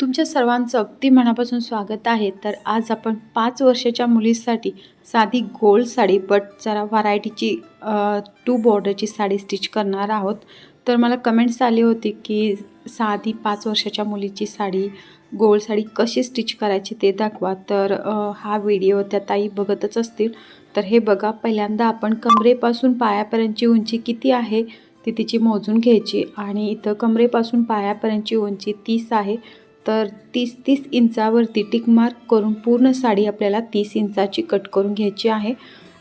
तुमच्या सर्वांचं अगदी मनापासून स्वागत आहे. तर आज आपण पाच वर्षाच्या मुलीसाठी साधी गोल साडी बट जरा व्हरायटीची टू बॉर्डरची साडी स्टिच करणार आहोत. तर मला कमेंट्स आली होती की साधी पाच वर्षाच्या मुलीची साडी गोल साडी कशी स्टिच करायची ते दाखवा. तर हा व्हिडिओ त्या ताई बघतच असतील. तर हे बघा पहिल्यांदा आपण कमरेपासून पायापर्यंतची उंची किती आहे ती तिची मोजून घ्यायची. आणि इथं कमरेपासून पायापर्यंतची उंची तीस आहे. तर तीस तीस इंचावरती टिक मार्क करून पूर्ण साडी आपल्याला तीस इंचाची कट करून घ्यायची आहे.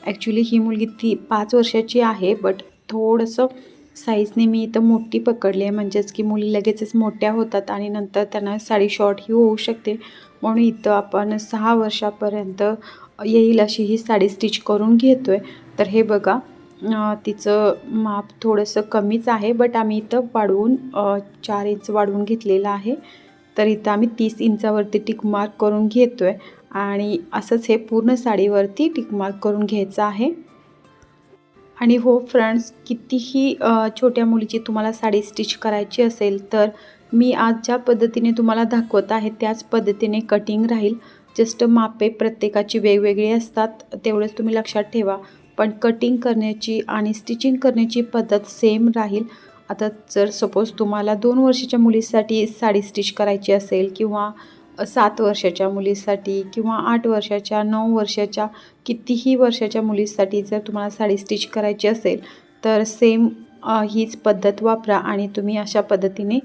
ॲक्च्युली ही मुलगी ती पाच वर्षाची आहे बट थोडंसं साईजने मी इथं मोठी पकडली आहे. म्हणजेच की मुली लगेचच मोठ्या होतात आणि नंतर त्यांना साडी शॉर्टही होऊ शकते. म्हणून इथं आपण सहा वर्षापर्यंत येईल अशी ही साडी स्टिच करून घेतो आहे तर हे बघा तिचं माप थोडंसं कमीच आहे बट आम्ही इथं वाढवून चार इंच वाढवून घेतलेलं आहे. तर इथं आम्ही तीस इंचावरती टिक मार्क करून घेतो आहे आणि असंच हे पूर्ण साडीवरती टिक मार्क करून घ्यायचं आहे. आणि हो फ्रेंड्स कितीही छोट्या मुलीची तुम्हाला साडी स्टिच करायची असेल तर मी आज ज्या पद्धतीने तुम्हाला दाखवत आहे त्याच पद्धतीने कटिंग राहील. जस्ट मापे प्रत्येकाची वेगवेगळी असतात तेवढंच तुम्ही लक्षात ठेवा. पण कटिंग करण्याची आणि स्टिचिंग करण्याची पद्धत सेम राहील. आता जर सपोज तुम्हाला दोन वर्षाच्या मुलीसाठी साडी स्टिच करायची असेल किंवा सात वर्षाच्या मुलीसाठी किंवा आठ वर्षाच्या नऊ वर्षाच्या कितीही वर्षाच्या मुलीसाठी जर तुम्हाला साडी स्टिच करायची असेल तर सेम हीच पद्धत वापरा आणि तुम्ही अशा पद्धतीने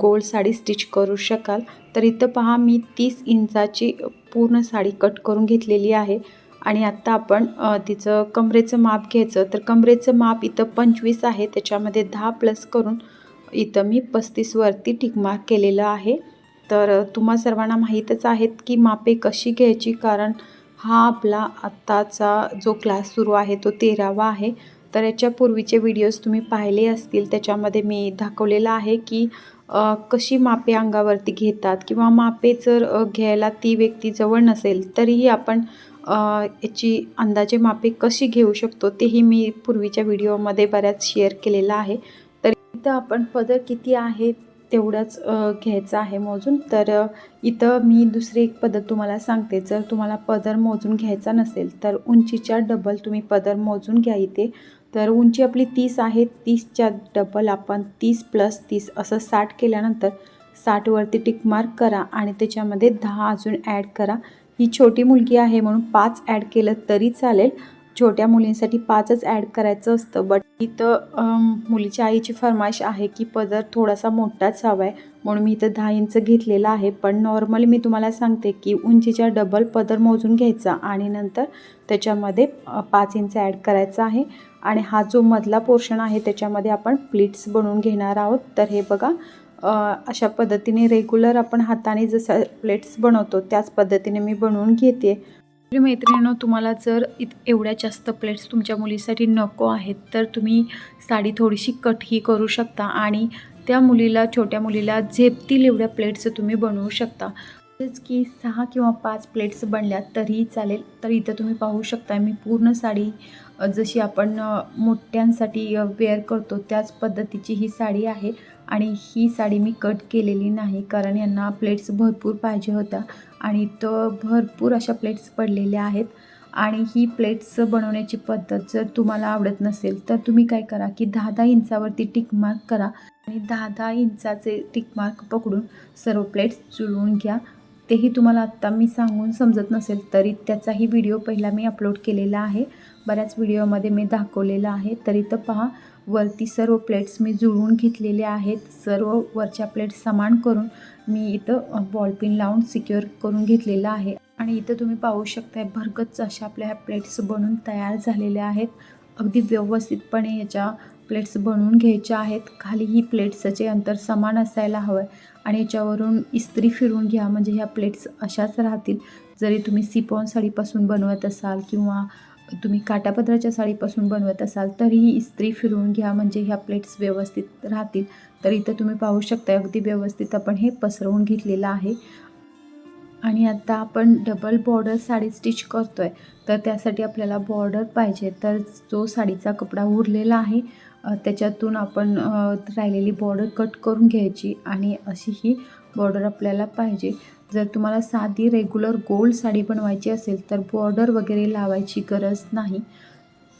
गोल साडी स्टिच करू शकाल. तर इथं पहा मी तीस इंचाची पूर्ण साडी कट करून घेतलेली आहे. आणि आत्ता आपण तिचं कमरेचं माप घ्यायचं. तर कमरेचं माप इथं पंचवीस आहे. त्याच्यामध्ये दहा प्लस करून इथं मी पस्तीसवरती टिकमार्क केलेलं आहे. तर तुम्हा सर्वांना माहीतच आहेत की मापे कशी घ्यायची? कारण हा आपला आत्ताचा जो क्लास सुरू आहे तो तेरावा आहे. तर याच्या पूर्वीचे व्हिडिओज तुम्ही पाहिले असतील. त्याच्यामध्ये मी दाखवलेलं आहे की कशी मापे अंगावरती घेतात किंवा मापे जर घ्यायला ती व्यक्ती जवळ नसेल तरीही आपण याची अंदाजे मापे कशी घेऊ शकतो तेही मी पूर्वीच्या व्हिडिओमध्ये बऱ्याच शेअर केलेलं आहे. तर इथं आपण पदर किती आहे तेवढंच घ्यायचं आहे मोजून. तर इथं मी दुसरी एक पदर तुम्हाला सांगते. जर तुम्हाला पदर मोजून घ्यायचा नसेल तर उंचीच्या डबल तुम्ही पदर मोजून घ्या इथे. तर उंची आपली तीस आहे. तीसच्या डबल आपण तीस प्लस तीस असं साठ केल्यानंतर साठवरती टिक मार्क करा आणि त्याच्यामध्ये दहा अजून ॲड करा. ही छोटी मुलगी आहे म्हणून पाच ॲड केलं तरी चालेल. छोट्या मुलींसाठी पाचच ॲड करायचं असतं. बट इथं मुलीच्या आईची फरमाईश आहे की पदर थोडासा मोठाच हवा आहे. म्हणून मी इथं दहा इंच घेतलेला आहे. पण नॉर्मली मी तुम्हाला सांगते की उंचीच्या डबल पदर मोजून घ्यायचा आणि नंतर त्याच्यामध्ये पाच इंच ॲड करायचा आहे. आणि हा जो मधला पोर्शन आहे त्याच्यामध्ये आपण प्लीट्स बनवून घेणार आहोत. तर हे बघा अशा पद्धतीने रेग्युलर आपण हाताने जसं प्लेट्स बनवतो त्याच पद्धतीने मी बनवून घेते. आपली मैत्रिणीनं तुम्हाला जर इत एवढ्या जास्त प्लेट्स तुमच्या मुलीसाठी नको आहेत तर तुम्ही साडी थोडीशी कटही करू शकता आणि त्या मुलीला छोट्या मुलीला झेपतील एवढ्या प्लेट्स तुम्ही बनवू शकता. तसेच की सहा किंवा पाच प्लेट्स बनल्या तरीही चालेल. तर इथं तुम्ही पाहू शकता मी पूर्ण साडी जशी आपण मोठ्यांसाठी वेअर करतो त्याच पद्धतीची ही साडी आहे. आणि ही साडी मी कट केलेली नाही कारण यांना प्लेट्स भरपूर पाहिजे होत्या. आणि तर भरपूर अशा प्लेट्स पडलेल्या आहेत. आणि ही प्लेट्स बनवण्याची पद्धत जर तुम्हाला आवडत नसेल तर तुम्ही काय करा की दहा दहा इंचावरती टिक मार्क करा. आणि दहा दहा इंचाचे टिक मार्क पकडून सर्व प्लेट्स चुळून घ्या. तेही तुम्हाला आत्ता मी सांगून समजत नसेल तरी त्याचाही व्हिडिओ पहिला मी अपलोड केलेला आहे. बऱ्याच व्हिडिओमध्ये मी दाखवलेला आहे. तरी तर पहा वरती सर्व प्लेट्स मी जुळवून घेतलेले आहेत. सर्व वरच्या प्लेट्स समान करून मी इथं बॉलपिन लावून सिक्युअर करून घेतलेलं आहे. आणि इथं तुम्ही पाहू शकताय भरगच अशा आपल्या ह्या प्लेट्स बनून तयार झालेल्या आहेत. अगदी व्यवस्थितपणे याच्या प्लेट्स बनवून घ्यायच्या आहेत. खाली ही प्लेट्सचे अंतर समान असायला हवं आहे आणि याच्यावरून इस्त्री फिरवून घ्या. म्हणजे ह्या प्लेट्स अशाच राहतील. जरी तुम्ही सिपॉन साडीपासून बनवत असाल किंवा तुम्ही काटापदराच्या साडीपासून बनवत असाल तरीही इस्त्री फिरवून घ्या. म्हणजे ह्या प्लेट्स व्यवस्थित राहतील. तर इथं तुम्ही पाहू शकता अगदी व्यवस्थित आपण हे पसरवून घेतलेलं आहे. आणि आता आपण डबल बॉर्डर साडी स्टिच करतो आहे तर त्यासाठी आपल्याला बॉर्डर पाहिजे. तर जो साडीचा कपडा उरलेला आहे त्याच्यातून आपण राहिलेली बॉर्डर कट करून घ्यायची आणि अशी ही बॉर्डर आपल्याला पाहिजे. जर तुम्हाला साधी रेग्युलर गोल्ड साडी बनवायची असेल तर बॉर्डर वगैरे लावायची गरज नाही.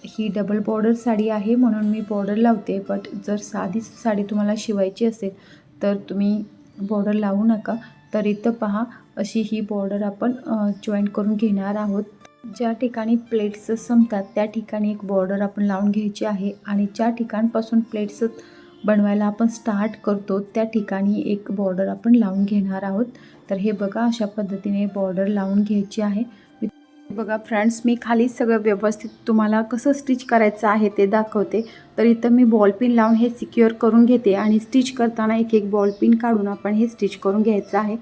ही डबल बॉर्डर साडी आहे म्हणून मी बॉर्डर लावते. बट जर साधी साडी तुम्हाला शिवायची असेल तर तुम्ही बॉर्डर लावू नका. तर इथं पहा अशी ही बॉर्डर आपण जॉईन करून घेणार आहोत. ज्या ठिकाणी प्लेट्स संपतात त्या ठिकाणी एक बॉर्डर आपण लावून घ्यायची आहे आणि ज्या ठिकाणपासून प्लेट्स बनवायला आपण स्टार्ट करतो त्या ठिकाणी एक बॉर्डर आपण लावून घेणार आहोत. तर हे बघा अशा पद्धतीने बॉर्डर लावून घ्यायची आहे. बघा फ्रेंड्स मी खाली सगळं व्यवस्थित तुम्हाला कसं स्टिच करायचं आहे ते दाखवते. तर इथं मी बॉल पिन लावून हे सिक्युअर करून घेते आणि स्टिच करताना एक एक बॉल पिन काढून आपण हे स्टिच करून घ्यायचं आहे.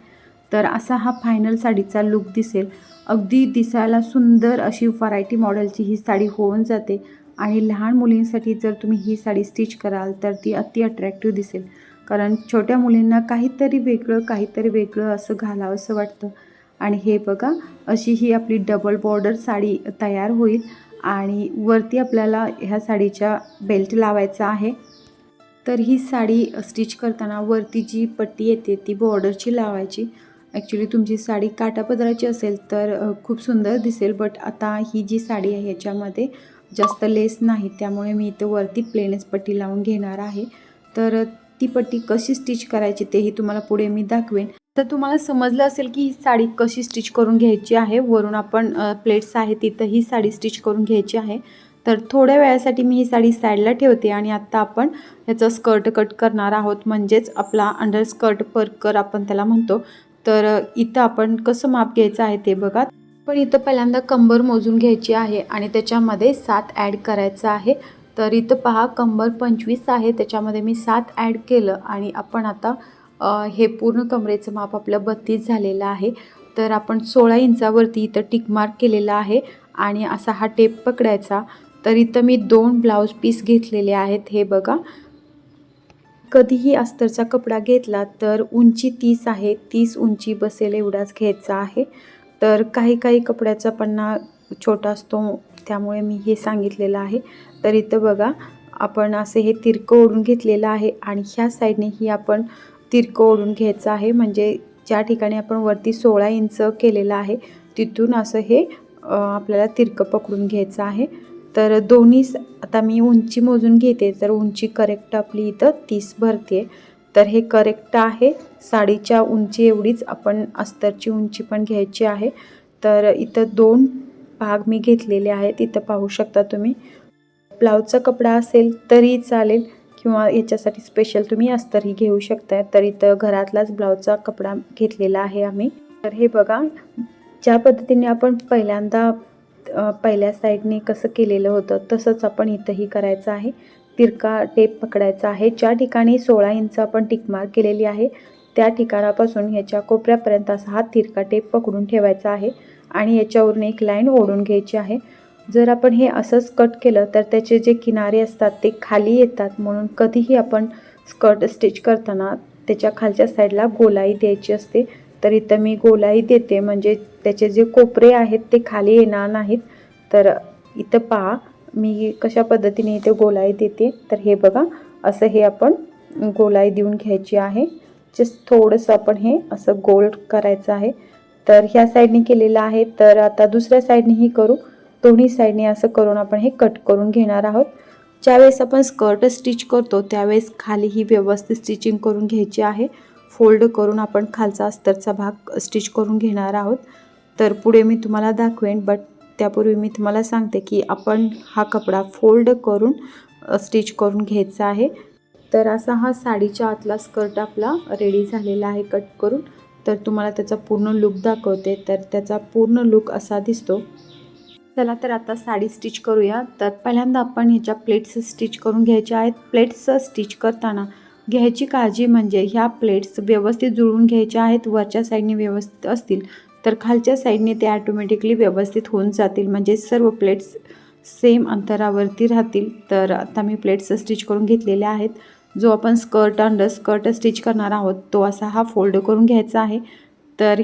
तर असा हा फायनल साडीचा लुक दिसेल. अगदी दिसायला सुंदर अशी व्हरायटी मॉडेलची ही साडी होऊन जाते. आणि लहान मुलींसाठी जर तुम्ही ही साडी स्टिच कराल तर ती अति अट्रॅक्टिव्ह दिसेल. कारण छोट्या मुलींना काहीतरी वेगळं काहीतरी वेगळं असं घालावंसं वाटतं. आणि हे बघा अशी ही आपली डबल बॉर्डर साडी तयार होईल. आणि वरती आपल्याला ह्या साडीच्या बेल्ट लावायचा आहे. तर ही साडी स्टिच करताना वरती जी पट्टी येते ती बॉर्डरची लावायची. ॲक्च्युली तुमची साडी काटापदराची असेल तर खूप सुंदर दिसेल बट आता ही जी साडी आहे ह्याच्यामध्ये जास्त लेस नाही. त्यामुळे मी इथं वरती प्लेनच पट्टी लावून घेणार आहे. तर ती पट्टी कशी स्टिच करायची तेही तुम्हाला पुढे मी दाखवेन. तर तुम्हाला समजलं असेल की ही साडी कशी स्टिच करून घ्यायची आहे. वरून आपण प्लेट्स आहे तिथं ही साडी स्टिच करून घ्यायची आहे. तर थोड्या वेळासाठी मी ही साडी साईडला ठेवते आणि आत्ता आपण ह्याचं स्कर्ट कट करणार आहोत. म्हणजेच आपला अंडर स्कर्ट परकर आपण त्याला म्हणतो. तर इथं आपण कसं माप घ्यायचं आहे ते बघा. पण इथं पहिल्यांदा कंबर मोजून घ्यायची आहे आणि त्याच्यामध्ये सात ॲड करायचं आहे. तर इथं पहा कंबर पंचवीस आहे त्याच्यामध्ये मी सात ॲड केलं आणि आपण आता हे पूर्ण कमरेचं माप आपलं बत्तीस झालेलं आहे. तर आपण सोळा इंचावरती इथं टिक मार्क केलेला आहे आणि असा हा टेप पकडायचा. तर इथं मी दोन ब्लाऊज पीस घेतलेले आहेत हे बघा. कधीही अस्तरचा कपडा घेतला तर उंची तीस आहे. तीस उंची बसेल एवढाच घ्यायचा आहे. तर काही काही कपड्याचा पन्ना छोटा असतो त्यामुळे मी हे सांगितलेलं आहे. तर इथं बघा आपण असे हे तिरकं ओढून घेतलेलं आहे आणि ह्या साईडनेही आपण तिरकं ओढून घ्यायचं आहे. म्हणजे ज्या ठिकाणी आपण वरती सोळा इंच केलेलं आहे तिथून असं हे आपल्याला तिरकं पकडून घ्यायचं आहे. तर दोन्ही स- आता मी उंची मोजून घेते तर उंची करेक्ट आपली इथं तीस भरते. तर हे करेक्ट आहे. साडीच्या उंची एवढीच आपण अस्तरची उंची पण घ्यायची आहे. तर इथं दोन भाग मी घेतलेले आहेत. इथं पाहू शकता तुम्ही. ब्लाऊजचा कपडा असेल तरी चालेल किंवा याच्यासाठी स्पेशल तुम्ही अस्तरही घेऊ शकताय. तर इथं घरातलाच ब्लाऊजचा कपडा घेतलेला आहे आम्ही. तर हे बघा ज्या पद्धतीने आपण पहिल्यांदा पहिल्या साईडने कसं केलेलं होतं तसंच आपण इथंही करायचं आहे. तिरका टेप पकडायचा आहे. ज्या ठिकाणी सोळा इंच आपण टिकमार्क केलेली आहे त्या ठिकाणापासून ह्याच्या कोपऱ्यापर्यंत असा हा तिरका टेप पकडून ठेवायचा आहे आणि याच्यावरून एक लाईन ओढून घ्यायची आहे. जर आपण हे असंच कट केलं तर त्याचे जे किनारे असतात ते खाली येतात म्हणून कधीही आपण स्कर्ट स्टिच करताना त्याच्या खालच्या साईडला गोलाई द्यायची असते. तर इथं मी गोलाई देते म्हणजे त्याचे जे कोपरे आहेत ते खाली येणार नाहीत. तर इथं पहा मी कशा पद्धतीने इथे गोलाई देते. तर हे बघा असं हे आपण गोलाई देऊन घ्यायची आहे. जस्ट थोडंसं आपण हे असं गोल करायचं आहे. तर ह्या साईडने केलेलं आहे. तर आता दुसऱ्या साईडनेही करू. दोन्ही साईडने असं करून आपण हे कट करून घेणार आहोत. ज्यावेळेस आपण स्कर्ट स्टिच करतो त्यावेळेस खाली ही व्यवस्थित स्टिचिंग करून घ्यायची आहे. फोल्ड करून आपण खालचा अस्तरचा भाग स्टिच करून घेणार आहोत. तर पुढे मी तुम्हाला दाखवेन बट त्यापूर्वी मी तुम्हाला सांगते की आपण हा कपडा फोल्ड करून स्टिच करून घ्यायचा आहे. तर असा हा साडीच्या आतला स्कर्ट आपला रेडी झालेला आहे कट करून. तर तुम्हाला त्याचा पूर्ण लुक दाखवते. तर त्याचा पूर्ण लुक असा दिसतो. चला तर आता साडी स्टिच करूया. तर पहिल्यांदा आपण ह्याच्या प्लेट्स स्टिच करून घ्यायच्या आहेत. प्लेट्स स्टिच करताना घ्यायची काळजी म्हणजे ह्या प्लेट्स व्यवस्थित जुळवून घ्यायच्या आहेत. वरच्या साईडने व्यवस्थित असतील. तर खालच्या साईडने ते ॲटोमॅटिकली व्यवस्थित होऊन जातील. म्हणजे सर्व प्लेट्स सेम अंतरावरती राहतील. तर आता मी प्लेट्स स्टिच करून घेतलेल्या आहेत. जो आपण स्कर्ट अंडर स्कर्ट स्टिच करणार आहोत तो असा हा फोल्ड करून घ्यायचा आहे. तर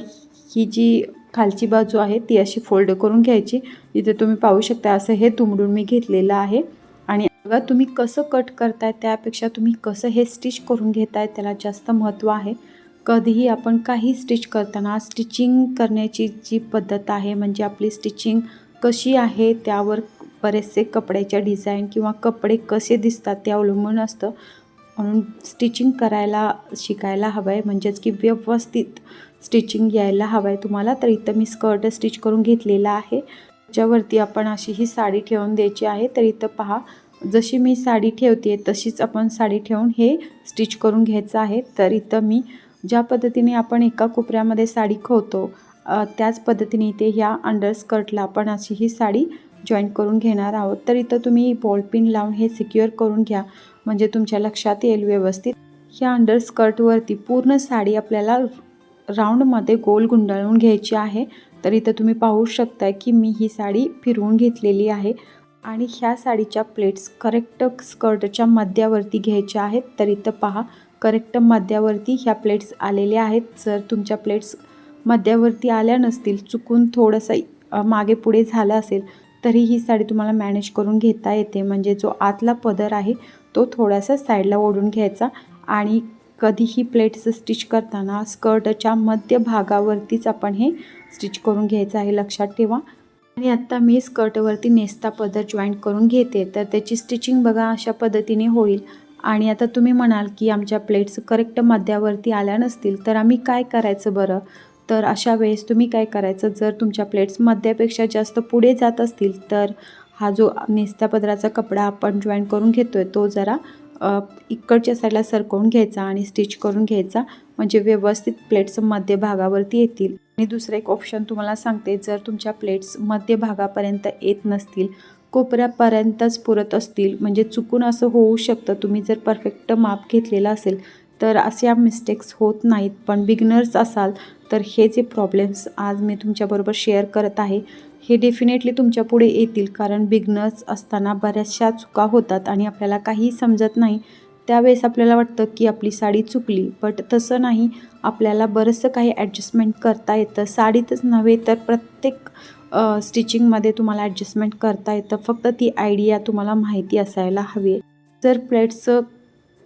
ही जी खालची बाजू आहे ती अशी फोल्ड करून घ्यायची. इथे तुम्ही पाहू शकता असं हे तुंबडून मी घेतलेलं आहे. आणि बघा तुम्ही कसं कट करताय त्यापेक्षा तुम्ही कसं हे स्टिच करून घेताय त्याला जास्त महत्त्व आहे. कधीही आपण काही स्टिच करताना स्टिचिंग करण्याची जी पद्धत आहे म्हणजे आपली स्टिचिंग कशी आहे त्यावर बरेचसे कपड्याच्या डिझाईन किंवा कपडे कसे दिसतात ते अवलंबून असतं. म्हणून स्टिचिंग करायला शिकायला हवं आहे म्हणजेच की व्यवस्थित स्टिचिंग यायला हवं आहे तुम्हाला तर इथं मी स्कर्ट स्टिच करून घेतलेला आहे. ज्यावरती आपण अशी ही साडी ठेवून द्यायची आहे. तर इथं पहा जशी मी साडी ठेवते तशीच आपण साडी ठेवून हे स्टिच करून घ्यायचं आहे. तर इथं मी ज्या पद्धतीने आपण एका कोपऱ्यामध्ये साडी खोवतो त्याच पद्धतीने इथे ह्या अंडरस्कर्टला आपण अशी ही साडी जॉईन करून घेणार आहोत. तर इथं तुम्ही बॉल पिन लावून हे सिक्युअर करून घ्या म्हणजे तुमच्या लक्षात येईल व्यवस्थित. ह्या अंडरस्कर्टवरती पूर्ण साडी आपल्याला राऊंडमध्ये गोल गुंडाळून घ्यायची आहे. तर इथं तुम्ही पाहू शकता की मी ही साडी फिरवून घेतलेली आहे आणि ह्या साडीच्या प्लेट्स करेक्ट स्कर्टच्या मध्यावरती घ्यायच्या आहेत. तर इथं पहा करेक्ट मध्यावरती ह्या प्लेट्स आलेल्या आहेत. जर तुमच्या प्लेट्स मध्यावरती आल्या नसतील चुकून थोडंसं मागे पुढे झालं असेल तरी ही साडी तुम्हाला मॅनेज करून घेता येते. म्हणजे जो आतला पदर आहे तो थोडासा साईडला ओढून घ्यायचा आणि कधीही प्लेट्स स्टिच करताना स्कर्टच्या मध्य भागावरतीच आपण हे स्टिच करून घ्यायचं आहे लक्षात ठेवा. आणि आत्ता मी स्कर्टवरती नेस्ता पदर जॉईंट करून घेते. तर त्याची स्टिचिंग बघा अशा पद्धतीने होईल. आणि आता तुम्ही म्हणाल की आमच्या प्लेट्स करेक्ट मध्यावरती आल्या नसतील तर आम्ही काय करायचं बरं? तर अशा वेळेस तुम्ही काय करायचं? जर तुमच्या प्लेट्स मध्यापेक्षा जास्त पुढे जात असतील तर हा जो नेस्त्या पदराचा कपडा आपण जॉईन करून घेतो आहे तो जरा इकडच्या साईडला सरकवून घ्यायचा आणि स्टिच करून घ्यायचा. म्हणजे व्यवस्थित प्लेट्स मध्य भागावरती येतील. आणि दुसरं एक ऑप्शन तुम्हाला सांगते जर तुमच्या प्लेट्स मध्य भागापर्यंत येत नसतील कोपऱ्यापर्यंतच पुरत असतील. म्हणजे चुकून असं होऊ शकतं. तुम्ही जर परफेक्ट माप घेतलेलं असेल तर अशा मिस्टेक्स होत नाहीत. पण बिगनर्स असाल तर हे जे प्रॉब्लेम्स आज मी तुमच्याबरोबर शेअर करत आहे हे डेफिनेटली तुमच्यापुढे येतील. कारण बिगनर्स असताना बऱ्याचशा चुका होतात आणि आपल्याला काही समजत नाही. त्यावेळेस आपल्याला वाटतं की आपली साडी चुकली. बट तसं नाही. आपल्याला बरंचसं काही ॲडजस्टमेंट करता येतं. साडीतच नव्हे तर प्रत्येक स्टिचिंगमध्ये तुम्हाला ॲडजस्टमेंट करता येतं. फक्त ती आयडिया तुम्हाला माहिती असायला हवी जर प्लेट्स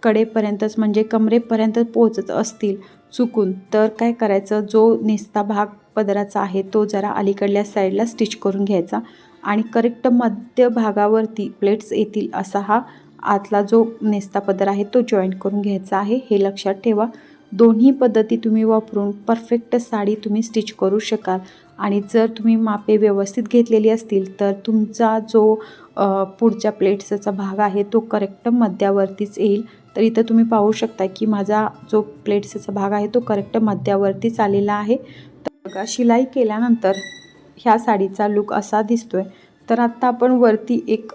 कडेपर्यंतच म्हणजे कमरेपर्यंत पोचत असतील चुकून तर काय करायचं? जो नेसता भाग पदराचा आहे तो जरा अलीकडल्या साईडला स्टिच करून घ्यायचा आणि करेक्ट मध्य भागावरती प्लेट्स येतील असा हा आतला जो नेस्ता पदर आहे तो जॉईंट करून घ्यायचा आहे. हे लक्षात ठेवा. दोन्ही पद्धती तुम्ही वापरून परफेक्ट साडी तुम्ही स्टिच करू शकाल. आणि जर तुम्ही मापे व्यवस्थित घेतलेली असतील तर तुमचा जो पुढच्या प्लेट्सचा भाग आहे तो करेक्ट मध्यावरतीच येईल. तर इथं तुम्ही पाहू शकता की माझा जो प्लेट्सचा भाग आहे तो करेक्ट मध्यावरतीच आलेला आहे. तर बघा शिलाई केल्यानंतर ह्या साडीचा लुक असा दिसतो आहे तर आत्ता आपण वरती एक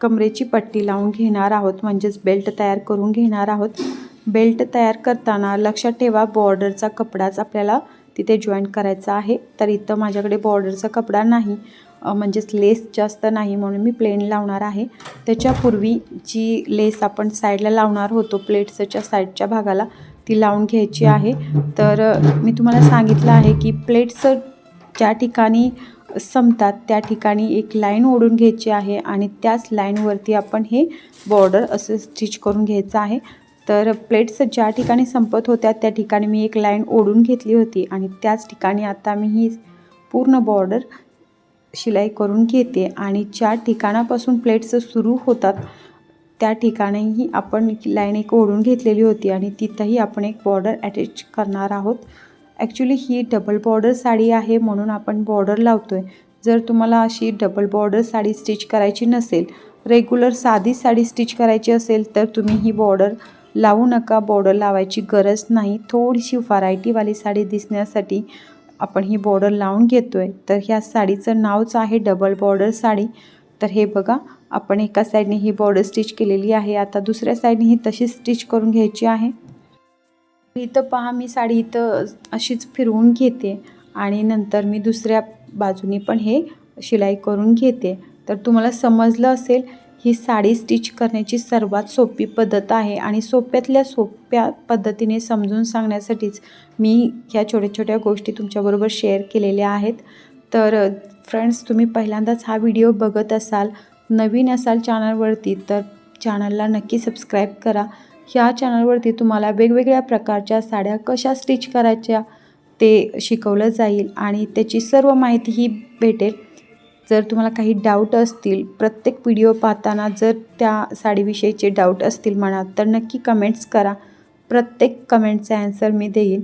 कमरेची पट्टी लावून घेणार आहोत. म्हणजेच बेल्ट तयार करून घेणार आहोत. बेल्ट तयार करताना लक्षात ठेवा बॉर्डरचा कपडाच आपल्याला तिथे जॉईन करायचा आहे. तर इथं माझ्याकडे बॉर्डरचा कपडा नाही म्हणजेच लेस जास्त नाही म्हणून मी प्लेन लावणार आहे. त्याच्यापूर्वी जी लेस आपण साईडला लावणार होतो प्लेट्सच्या साईडच्या भागाला ती लावून घ्यायची आहे. तर मी तुम्हाला सांगितलं आहे की प्लेट्स ज्या ठिकाणी संपतात त्या ठिकाणी एक लाईन ओढून घ्यायची आहे आणि त्याच लाईनवरती आपण हे बॉर्डर असं स्टिच करून घ्यायचं आहे. तर प्लेट्स ज्या ठिकाणी संपत होत्या त्या ठिकाणी मी एक लाईन ओढून घेतली होती आणि त्याच ठिकाणी आता मी ही पूर्ण बॉर्डर शिलाई करून घेते आणि ज्या ठिकाणापासून प्लेट्स सुरू होतात त्या ठिकाणीही आपण लाईन एक ओढून घेतलेली होती आणि तिथंही आपण एक बॉर्डर अटॅच करणार आहोत. ॲक्च्युली ही डबल बॉर्डर साडी आहे म्हणून आपण बॉर्डर लावतो आहे जर तुम्हाला अशी डबल बॉर्डर साडी स्टिच करायची नसेल रेग्युलर साधी साडी स्टिच करायची असेल तर तुम्ही ही बॉर्डर लावू नका बॉर्डर लावायची गरज नाही. थोडीशी व्हरायटीवाली साडी दिसण्यासाठी आपण ही बॉर्डर लावून घेतो आहे तर ह्या साडीचं नावच आहे डबल बॉर्डर साडी. तर हे बघा आपण एका साईडने ही बॉर्डर स्टिच केलेली आहे. आता दुसऱ्या साईडने ही तशीच स्टिच करून घ्यायची आहे. इथं पहा मी साडी इथं अशीच फिरवून घेते आणि नंतर मी दुसऱ्या बाजूने पण हे शिलाई करून घेते. तर तुम्हाला समजलं असेल ही साडी स्टिच करण्याची सर्वात सोपी पद्धत आहे आणि सोप्यातल्या सोप्या पद्धतीने समजून सांगण्यासाठीच मी ह्या छोट्या छोट्या गोष्टी तुमच्याबरोबर शेअर केलेल्या आहेत. तर फ्रेंड्स तुम्ही पहिल्यांदाच हा व्हिडिओ बघत असाल नवीन असाल चॅनलवरती तर चॅनलला नक्की सबस्क्राईब करा. ह्या चॅनलवरती तुम्हाला वेगवेगळ्या प्रकारच्या साड्या कशा स्टिच करायच्या ते शिकवलं जाईल आणि त्याची सर्व माहितीही भेटेल. जर तुम्हाला काही डाऊट असतील प्रत्येक व्हिडिओ पाहताना जर त्या साडीविषयीचे डाऊट असतील मनात तर नक्की कमेंट्स करा. प्रत्येक कमेंटचा ॲन्सर मी देईन.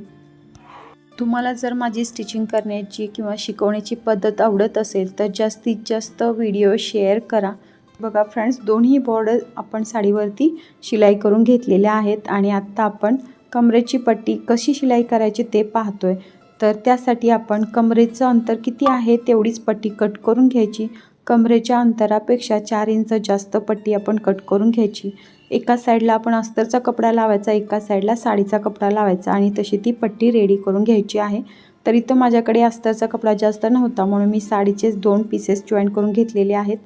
तुम्हाला जर माझी स्टिचिंग करण्याची किंवा शिकवण्याची पद्धत आवडत असेल तर जास्तीत जास्त व्हिडिओ शेअर करा. बघा फ्रेंड्स दोन्ही बॉर्डर आपण साडीवरती शिलाई करून घेतलेल्या आहेत आणि आत्ता आपण कमरेची पट्टी कशी शिलाई करायची ते पाहतोय. तर त्यासाठी आपण कमरेचं अंतर किती आहे तेवढीच पट्टी कट करून घ्यायची. कमरेच्या अंतरापेक्षा चार इंच जास्त पट्टी आपण कट करून घ्यायची. एका साईडला आपण अस्तरचा कपडा लावायचा एका साईडला साडीचा कपडा लावायचा आणि तशी ती पट्टी रेडी करून घ्यायची आहे. तर इथं माझ्याकडे अस्तरचा कपडा जास्त नव्हता म्हणून मी साडीचेच दोन पीसेस जॉईन करून घेतलेले आहेत.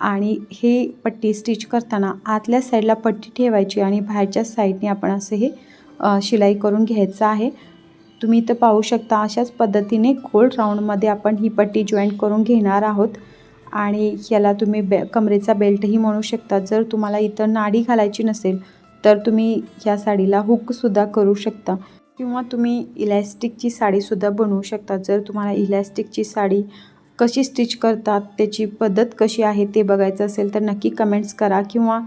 आणि हे पट्टी स्टिच करताना आतल्या साईडला पट्टी ठेवायची आणि बाहेरच्या साईडने आपण असं हे शिलाई करून घ्यायचं आहे. तुम्ही इथं पाहू शकता अशाच पद्धतीने गोल राऊंडमध्ये आपण ही पट्टी जॉईंट करून घेणार आहोत. आणि याला तुम्ही बे कमरेचा बेल्टही म्हणू शकता. जर तुम्हाला इथं नाडी घालायची नसेल तर तुम्ही ह्या साडीला हुकसुद्धा करू शकता. किंवा तुम्ही इलॅस्टिकची साडीसुद्धा बनवू शकता. जर तुम्हाला इलॅस्टिकची साडी कशी स्टिच करतात त्याची पद्धत कशी आहे ते बघायचं असेल तर नक्की कमेंट्स करा. किंवा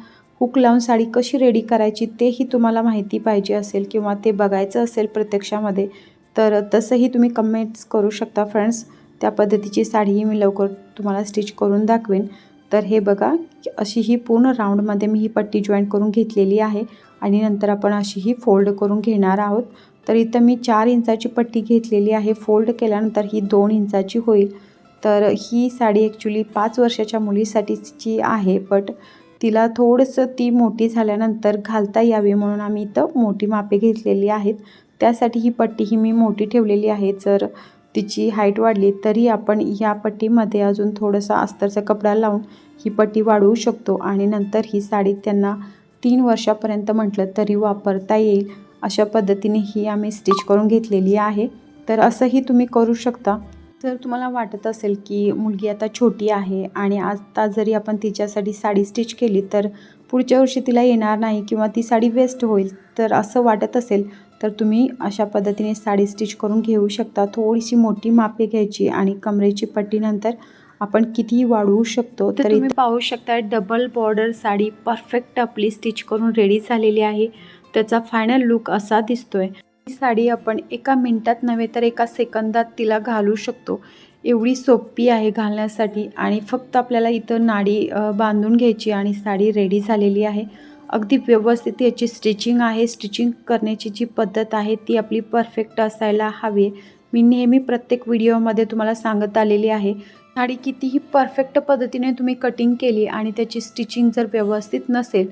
हुक लावून साडी कशी रेडी करायची तेही तुम्हाला माहिती पाहिजे असेल किंवा ते बघायचं असेल प्रत्यक्षामध्ये तर तसंही तुम्ही कमेंट्स करू शकता फ्रेंड्स त्या पद्धतीची साडीही मी लवकर तुम्हाला स्टिच करून दाखवेन. तर हे बघा अशी ही पूर्ण राऊंडमध्ये मी ही पट्टी जॉईन करून घेतलेली आहे आणि नंतर आपण अशी ही फोल्ड करून घेणार आहोत. तर इथं मी चार इंचाची पट्टी घेतलेली आहे. फोल्ड केल्यानंतर ही दोन इंचाची होईल. तर ही साडी ॲक्च्युली पाच वर्षाच्या मुलीसाठीची आहे बट तिला थोडंसं ती मोठी झाल्यानंतर घालता यावी म्हणून आम्ही इथं मोठी मापे घेतलेली आहेत. त्यासाठी ही पट्टी ही मी मोठी ठेवलेली आहे. जर तिची हाईट वाढली तरी आपण या पट्टीमध्ये अजून थोडंसं अस्तरचा कपडा लावून ही पट्टी वाढवू शकतो आणि नंतर ही साडी त्यांना तीन वर्षापर्यंत म्हटलं तरी वापरता येईल. अशा पद्धतीने ही आम्ही स्टिच करून घेतलेली आहे. तर असंही तुम्ही करू शकता. जर तुम्हाला वाटत असेल की मुलगी आता छोटी आहे आणि आता जरी आपण तिच्यासाठी साडी स्टिच केली तर पुढच्या वर्षी तिला येणार नाही किंवा ती साडी वेस्ट होईल. तर असं वाटत असेल तर तुम्ही अशा पद्धतीने साडी स्टिच करून घेऊ शकता. थोडीशी मोठी मापे घ्यायची आणि कमरेची पट्टीनंतर आपण कितीही वाढवू शकतो तर तुम्ही पाहू शकता डबल बॉर्डर साडी परफेक्ट आपली स्टिच करून रेडी झालेली आहे. त्याचा फायनल लुक असा दिसतोय. ही साडी आपण एका मिनटात नव्हे तर एका सेकंदात तिला घालू शकतो. एवढी सोपी आहे घालण्यासाठी आणि फक्त आपल्याला इथं नाडी बांधून घ्यायची आणि साडी रेडी झालेली आहे. अगदी व्यवस्थित याची स्टिचिंग आहे. स्टिचिंग करण्याची जी पद्धत आहे ती आपली परफेक्ट असायला हवी. आहे मी नेहमी प्रत्येक व्हिडिओमध्ये तुम्हाला सांगत आलेली आहे. साडी कितीही परफेक्ट पद्धतीने तुम्ही कटिंग केली आणि त्याची स्टिचिंग जर व्यवस्थित नसेल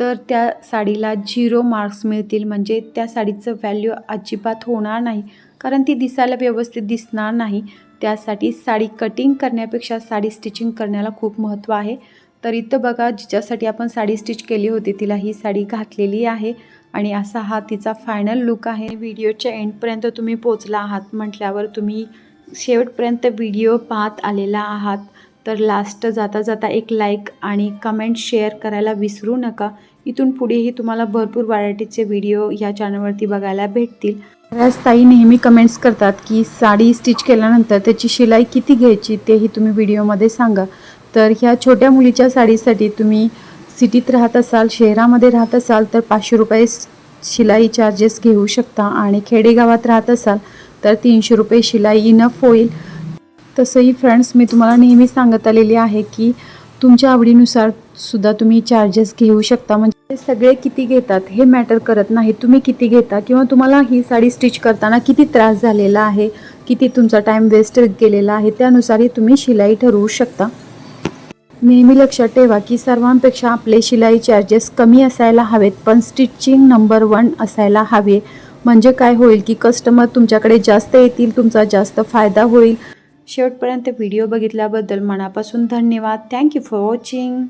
तर त्या साडीला झिरो मार्क्स मिळतील. म्हणजे त्या साडीचं व्हॅल्यू अजिबात होणार नाही. कारण ती दिसायला व्यवस्थित दिसणार नाही. त्यासाठी साडी कटिंग करण्यापेक्षा साडी स्टिचिंग करण्याला खूप महत्त्व आहे. तर इथं बघा जिच्यासाठी आपण साडी स्टिच केली होती तिला ही साडी घातलेली आहे. आणि असा हा तिचा फायनल लुक आहे. व्हिडिओच्या एंडपर्यंत तुम्ही पोचला आहात म्हटल्यावर तुम्ही शेवटपर्यंत व्हिडिओ पाहत आलेला आहात. तर लास्ट जाता जाता एक लाईक आणि कमेंट शेअर करायला विसरू नका. इथून पुढेही तुम्हाला भरपूर व्हरायटीचे व्हिडिओ या चॅनलवरती बघायला भेटतील. बऱ्याच ताई नेहमी कमेंट्स करतात की साडी स्टिच केल्यानंतर त्याची शिलाई किती घ्यायची तेही तुम्ही व्हिडिओमध्ये सांगा. तर ह्या छोट्या मुलीच्या साडीसाठी तुम्ही सिटीत राहत असाल शहरामध्ये राहत असाल तर पाचशे रुपये शिलाई चार्जेस घेऊ शकता. आणि खेडेगावात राहत असाल तर तीनशे रुपये शिलाई इनफ होईल. तसंही फ्रेंड्स मी तुम्हाला नेहमी सांगत आलेली आहे की तुमच्या आवडीनुसार सुद्धा तुम्ही चार्जेस घेऊ शकता. म्हणजे सगळे किती घेतात हे मॅटर करत नाही. तुम्ही किती घेता किंवा तुम्हाला ही साडी स्टिच करताना किती त्रास झालेला आहे किती तुमचा टाईम वेस्ट गेलेला आहे त्यानुसारही तुम्ही शिलाई ठरवू शकता. नेहमी लक्षात ठेवा की सर्वांपेक्षा आपले शिलाई चार्जेस कमी असायला हवेत पण स्टिचिंग नंबर वन असायला हवे. म्हणजे काय होईल की कस्टमर तुमच्याकडे जास्त येतील तुमचा जास्त फायदा होईल. शेवटपर्यंत व्हिडिओ बघितल्याबद्दल मनापासून धन्यवाद. Thank you for watching